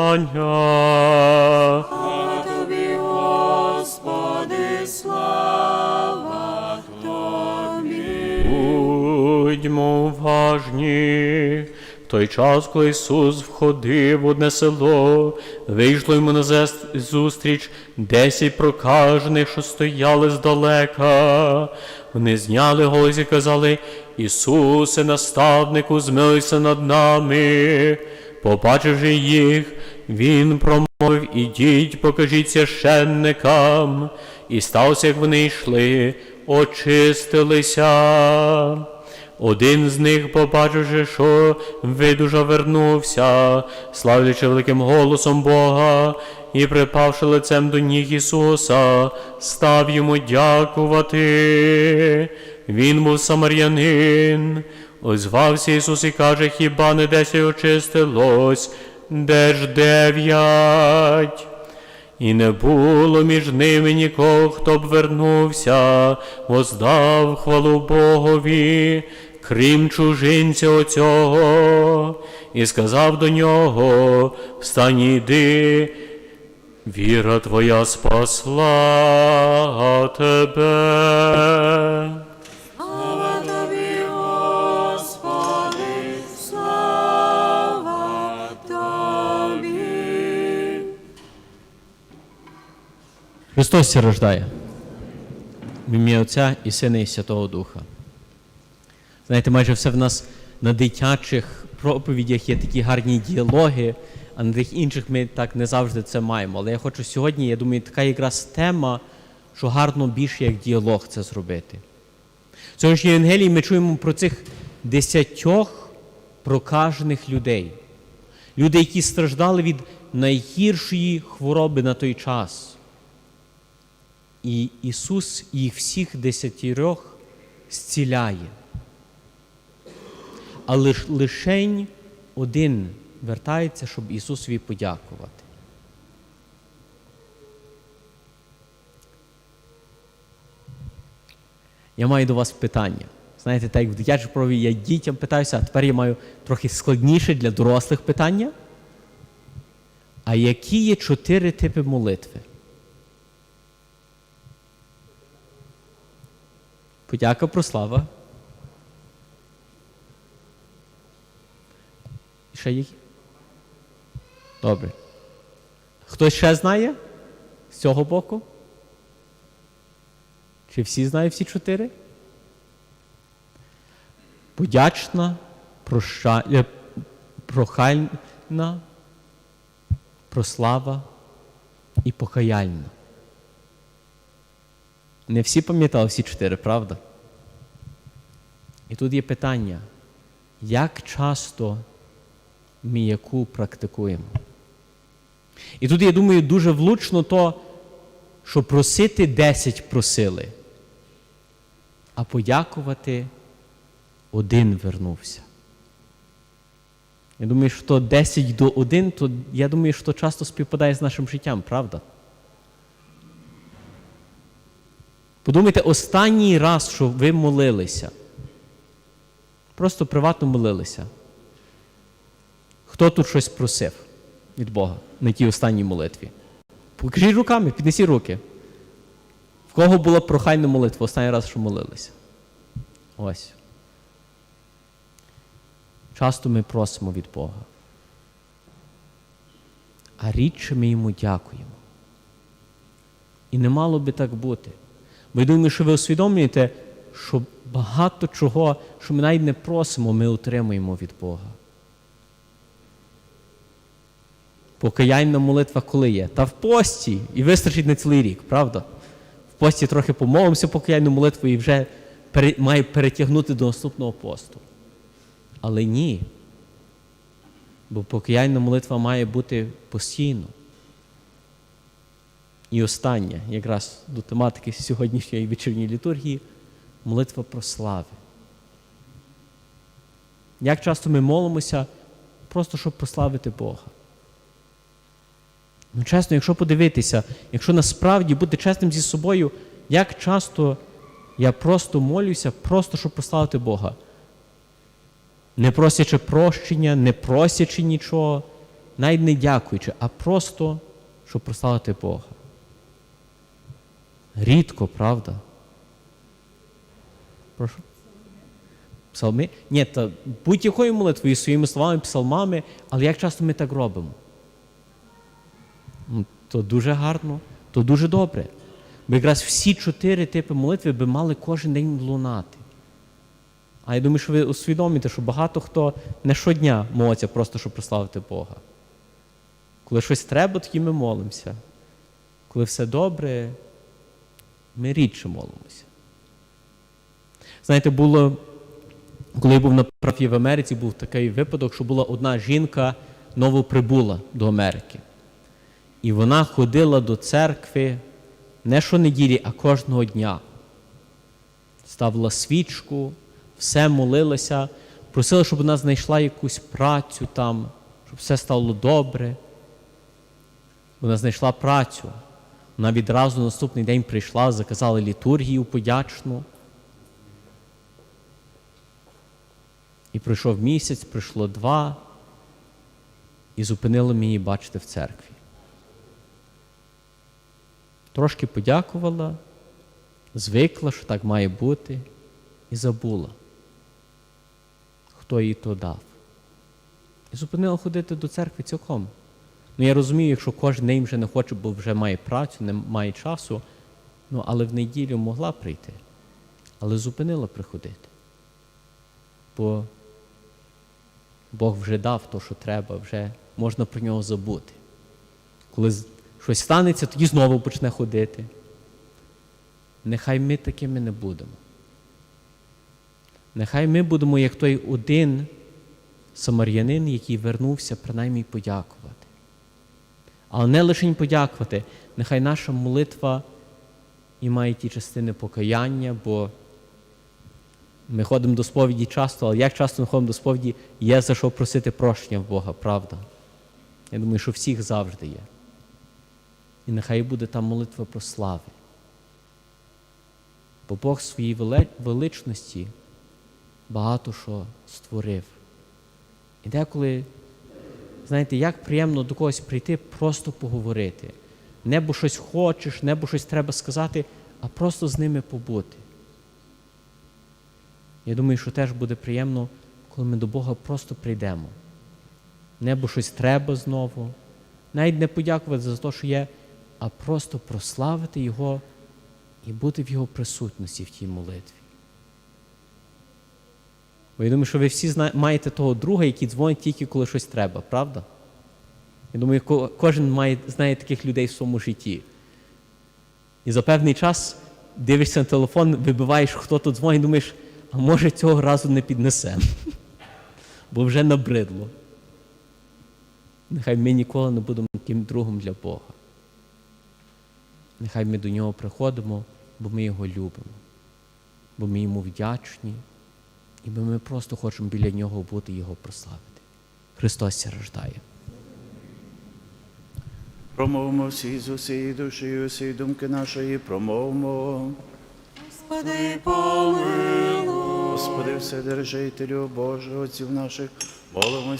А тобі, Господи, слава тобі. Будьмо уважні. В той час, коли Ісус входив в одне село, вийшло йому на зустріч десять прокажених, що стояли здалека. Вони зняли голос і казали, Ісусе, наставнику, змилуйся над нами. Побачивши їх, він промовив, ідіть, покажіть священникам. І сталося, як вони йшли, очистилися. Один з них, побачивши, що видужа вернувся, славлячи великим голосом Бога, і припавши лицем до ніг Ісуса, став йому дякувати. Він був самарянин. Озвався Ісус і каже, хіба не десять очистилось, де ж дев'ять? І не було між ними нікого, хто б вернувся, воздав хвалу Богові, крім чужинця оцього, і сказав до нього, встань йди, віра твоя спасла тебе. Христос рождає. В ім'я Отця і Сина і Святого Духа. Знаєте, майже все в нас на дитячих проповідях є такі гарні діалоги, а на тих інших ми так не завжди це маємо. Але я хочу сьогодні, я думаю, така якраз тема, що гарно більше як діалог це зробити. В сьогоднішній Євангелії ми чуємо про цих десятьох прокажених людей. Люди, які страждали від найгіршої хвороби на той час. І Ісус їх всіх десятірьох зціляє. Але лишень один вертається, щоб Ісусові подякувати. Я маю до вас питання. Знаєте, так як в дитячій прові я дітям питаюся, а тепер я маю трохи складніше для дорослих питання. А які є чотири типи молитви? Подяка прослава. Ще які? Добре. Хтось ще знає з цього боку? Чи всі знають всі чотири? Подячна, проща... е, прохальна, прослава і покаяльна. Не всі пам'ятали всі чотири, правда? І тут є питання, як часто ми яку практикуємо? І тут, я думаю, дуже влучно то, що просити 10 просили, а подякувати один вернувся. Я думаю, що 10 до 1, то я думаю, що часто співпадає з нашим життям, правда? Подумайте, останній раз, що ви молилися, просто приватно молилися. Хто тут щось просив від Бога на тій останній молитві? Покажіть руками, піднесіть руки. В кого була прохальна молитва останній раз, що молилися? Ось. Часто ми просимо від Бога. А рідше ми йому дякуємо. І не мало би так бути. Бо я думаю, що ви усвідомлюєте, що багато чого, що ми навіть не просимо, ми отримуємо від Бога. Покаянна молитва коли є? Та в пості і вистачить на цілий рік, правда? В пості трохи помолимося покаянну молитву і вже пере, має перетягнути до наступного посту. Але ні. Бо покаянна молитва має бути постійно. І остання, якраз до тематики сьогоднішньої вечірньої літургії, молитва про слави. Як часто ми молимося, просто щоб прославити Бога. Ну, чесно, якщо подивитися, якщо насправді бути чесним зі собою, як часто я просто молюся, просто щоб прославити Бога. Не просячи прощення, не просячи нічого, навіть не дякуючи, а просто, щоб прославити Бога. Рідко, правда? Прошу. Псалми? Ні, та будь-якою молитвою, своїми словами, псалмами, але як часто ми так робимо? Ну, То дуже гарно, то дуже добре. Бо якраз всі чотири типи молитви би мали кожен день лунати. А я думаю, що ви усвідомите, що багато хто не щодня молиться просто, щоб прославити Бога. Коли щось треба, тоді ми молимося. Коли все добре, ми рідше молимося. Знаєте, було, коли я був на праві в Америці, був такий випадок, що була одна жінка новоприбула до Америки. І вона ходила до церкви не щонеділі, а кожного дня. Ставила свічку, все молилася, просила, щоб вона знайшла якусь працю там, щоб все стало добре. Вона знайшла працю. Вона відразу наступний день прийшла, заказала літургію подячну. І пройшов місяць, пройшло два, і зупинило мені бачити в церкві. Трошки подякувала, звикла, що так має бути, і забула, хто їй то дав. І зупинила ходити до церкви цілком. Ну, я розумію, якщо кожен день вже не хоче, бо вже має працю, не має часу, ну, але в неділю могла прийти, але зупинила приходити. Бо Бог вже дав то, що треба, вже можна про нього забути. Коли щось станеться, тоді знову почне ходити. Нехай ми такими не будемо. Нехай ми будемо як той один самарянин, який вернувся принаймні подякувати. Але не лише подякувати, нехай наша молитва і має ті частини покаяння, бо ми ходимо до сповіді часто, але як часто ми ходимо до сповіді, є за що просити прощення в Бога, правда? Я думаю, що всіх завжди є. І нехай буде там молитва про слави. Бо Бог в своїй величності багато що створив. І деколи, знаєте, як приємно до когось прийти, просто поговорити. Не бо щось хочеш, не бо щось треба сказати, а просто з ними побути. Я думаю, що теж буде приємно, коли ми до Бога просто прийдемо. Не бо щось треба знову, навіть не подякувати за те, що є, а просто прославити Його і бути в Його присутності в тій молитві. Бо я думаю, що ви всі маєте того друга, який дзвонить тільки коли щось треба, правда? Я думаю, ко- кожен має, знає таких людей в своєму житті. І за певний час дивишся на телефон, вибиваєш, хто тут дзвонить, і думаєш, а може цього разу не піднесемо. Бо вже набридло. Нехай ми ніколи не будемо таким другом для Бога. Нехай ми до нього приходимо, бо ми його любимо, бо ми йому вдячні, і ми просто хочемо біля нього бути і його прославити. Христос ся рождає. Промовимо всі з усієї душі, і усієї думки нашої, промовимо. Господи, помилуй. Господи, Вседержителю Божого Отців наших, молимось